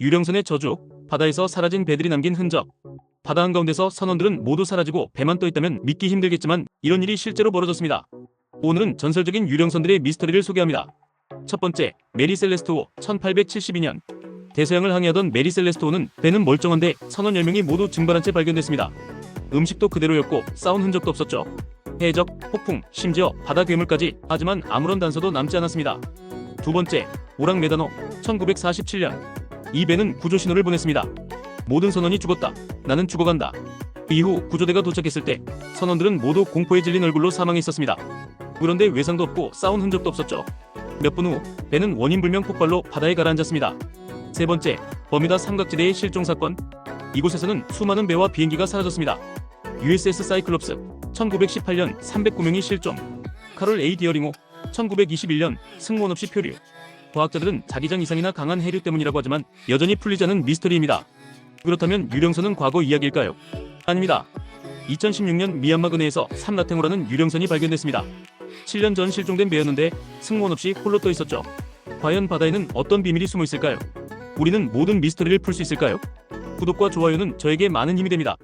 유령선의 저주, 바다에서 사라진 배들이 남긴 흔적. 바다 한가운데서 선원들은 모두 사라지고 배만 떠 있다면 믿기 힘들겠지만 이런 일이 실제로 벌어졌습니다. 오늘은 전설적인 유령선들의 미스터리를 소개합니다. 첫 번째, 메리 셀레스토호 1872년. 대서양을 항해하던 메리 셀레스토호는 배는 멀쩡한데 선원 10명이 모두 증발한 채 발견됐습니다. 음식도 그대로였고 싸운 흔적도 없었죠. 해적, 폭풍, 심지어 바다 괴물까지 하지만 아무런 단서도 남지 않았습니다. 두 번째, 오랑 메다노 1947년. 이 배는 구조 신호를 보냈습니다. 모든 선원이 죽었다. 나는 죽어간다. 이후 구조대가 도착했을 때 선원들은 모두 공포에 질린 얼굴로 사망했었습니다. 그런데 외상도 없고 싸운 흔적도 없었죠. 몇 분 후 배는 원인 불명 폭발로 바다에 가라앉았습니다. 세 번째, 버뮤다 삼각지대의 실종 사건. 이곳에서는 수많은 배와 비행기가 사라졌습니다. USS 사이클롭스 1918년 309명이 실종. 카롤 A 디어링호 1921년 승무원 없이 표류. 과학자들은 자기장 이상이나 강한 해류 때문이라고 하지만 여전히 풀리지 않은 미스터리입니다. 그렇다면 유령선은 과거 이야기일까요? 아닙니다. 2016년 미얀마 근해에서 삼라탱호라는 유령선이 발견됐습니다. 7년 전 실종된 배였는데 승무원 없이 홀로 떠 있었죠. 과연 바다에는 어떤 비밀이 숨어 있을까요? 우리는 모든 미스터리를 풀 수 있을까요? 구독과 좋아요는 저에게 많은 힘이 됩니다.